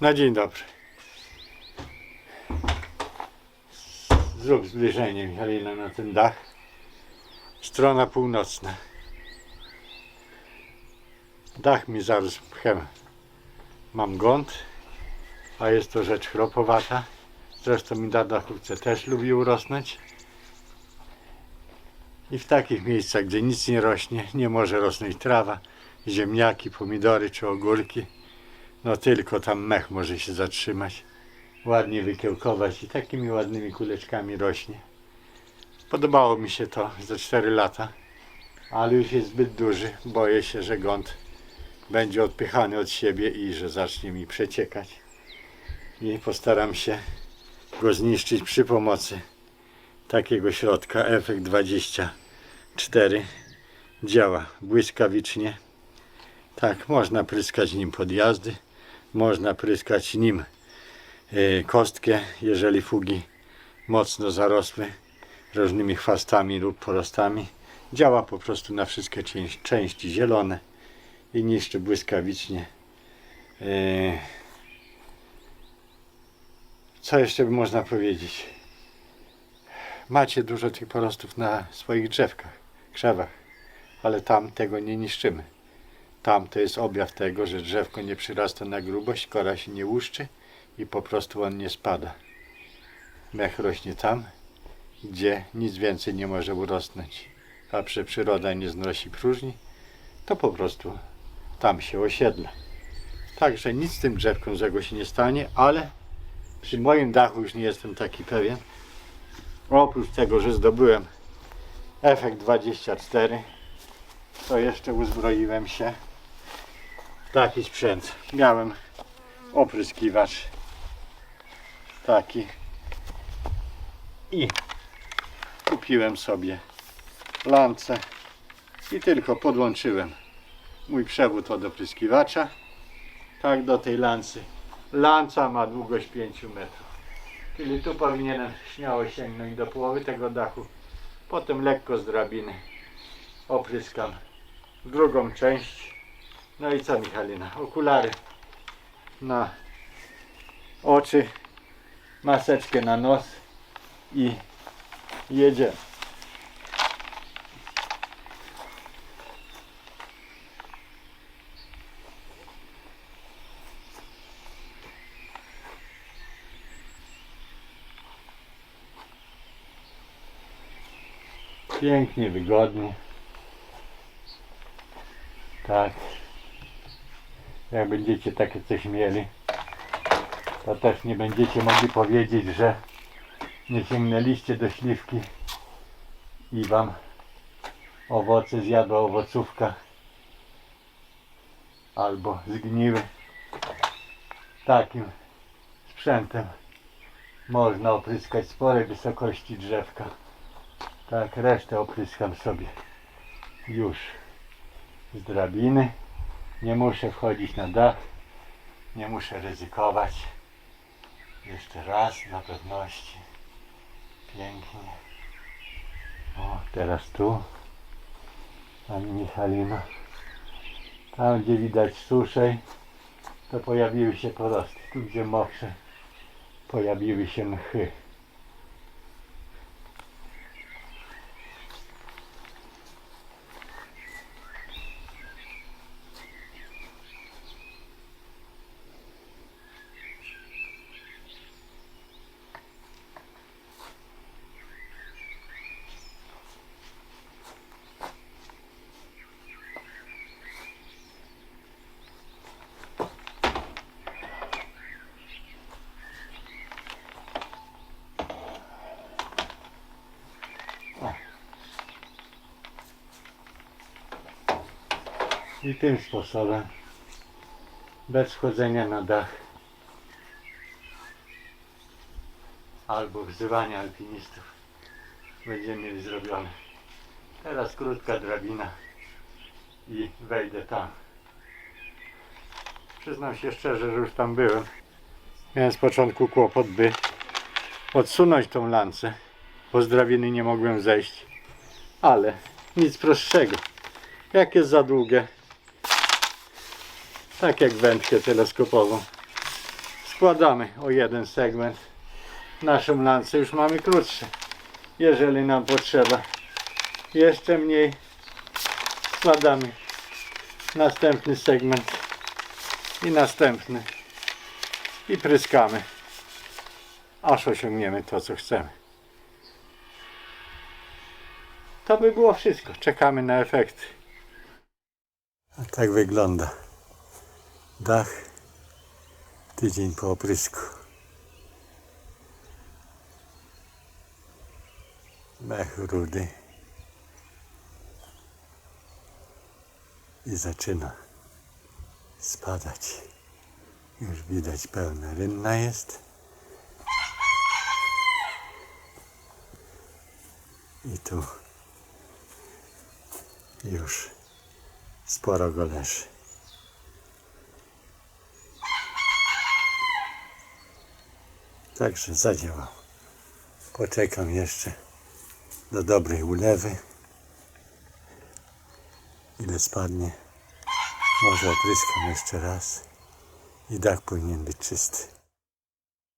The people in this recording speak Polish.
Na dzień dobry. Zrób zbliżenie Michalina na ten dach. Strona północna. Dach mi zaraz pchem. Mam gąd, a jest to rzecz chropowata. Zresztą mi na dachówce też lubi urosnąć. I w takich miejscach, gdzie nic nie rośnie, nie może rosnąć trawa, ziemniaki, pomidory czy ogórki, no tylko tam mech może się zatrzymać, ładnie wykiełkować i takimi ładnymi kuleczkami rośnie. Podobało mi się to za 4 lata, ale już jest zbyt duży. Boję się, że gąd będzie odpychany od siebie i że zacznie mi przeciekać. I postaram się go zniszczyć przy pomocy takiego środka efekt 24 działa błyskawicznie tak można pryskać nim podjazdy można pryskać nim e, kostkę jeżeli fugi mocno zarosły różnymi chwastami lub porostami działa po prostu na wszystkie części, zielone i niszczy błyskawicznie E, co jeszcze by można powiedzieć macie dużo tych porostów na swoich drzewkach, krzewach, ale tam tego nie niszczymy. Tam to jest objaw tego, że drzewko nie przyrasta na grubość, kora się nie łuszczy i po prostu on nie spada. Mech rośnie tam, gdzie nic więcej nie może urosnąć. A przy przyroda nie znosi próżni, to po prostu tam się osiedla. Także nic z tym drzewkom złego się nie stanie, ale przy moim dachu już nie jestem taki pewien. Oprócz tego, że zdobyłem efekt 24, to jeszcze uzbroiłem się taki sprzęt. Miałem opryskiwacz taki i kupiłem sobie lancę i tylko podłączyłem mój przewód od opryskiwacza tak do tej lancy. Lanca ma długość 5 metrów. Czyli tu powinienem śmiało sięgnąć do połowy tego dachu. Potem lekko z drabiny opryskam drugą część. No i co Michalina? Okulary na oczy, maseczkę na nos i jedziemy. Pięknie, wygodnie. Tak. Jak będziecie takie coś mieli, to też nie będziecie mogli powiedzieć, że nie sięgnęliście do śliwki i wam owoce zjadła owocówka albo zgniły. Takim sprzętem można opryskać spore wysokości drzewka. Tak, resztę opryskam sobie już z drabiny. Nie muszę wchodzić na dach. Nie muszę ryzykować. Jeszcze raz na pewności. Pięknie. O, teraz tu. Pani Michalina. Tam gdzie widać suszej, to pojawiły się porosty. Tu gdzie mokrzy, pojawiły się mchy. I tym sposobem, bez wchodzenia na dach albo wzywania alpinistów, będziemy mieli zrobione. Teraz krótka drabina i wejdę tam. Przyznam się szczerze, że już tam byłem. Miałem z początku kłopot, by odsunąć tą lancę, bo z drabiny nie mogłem zejść. Ale nic prostszego. Jak jest za długie, tak jak wędkę teleskopową. składamy o jeden segment. Naszą lancę już mamy krótsze. Jeżeli nam potrzeba jeszcze mniej, składamy następny segment i następny i pryskamy, aż osiągniemy to, co chcemy. To by było wszystko. Czekamy na efekty. A tak wygląda dach tydzień po oprysku. Mech rudy. I zaczyna spadać. Już widać pełna rynna jest. I tu już sporo go leży. Także zadziałał. Poczekam jeszcze do dobrej ulewy. Ile spadnie. Może opryskam jeszcze raz. I dach powinien być czysty.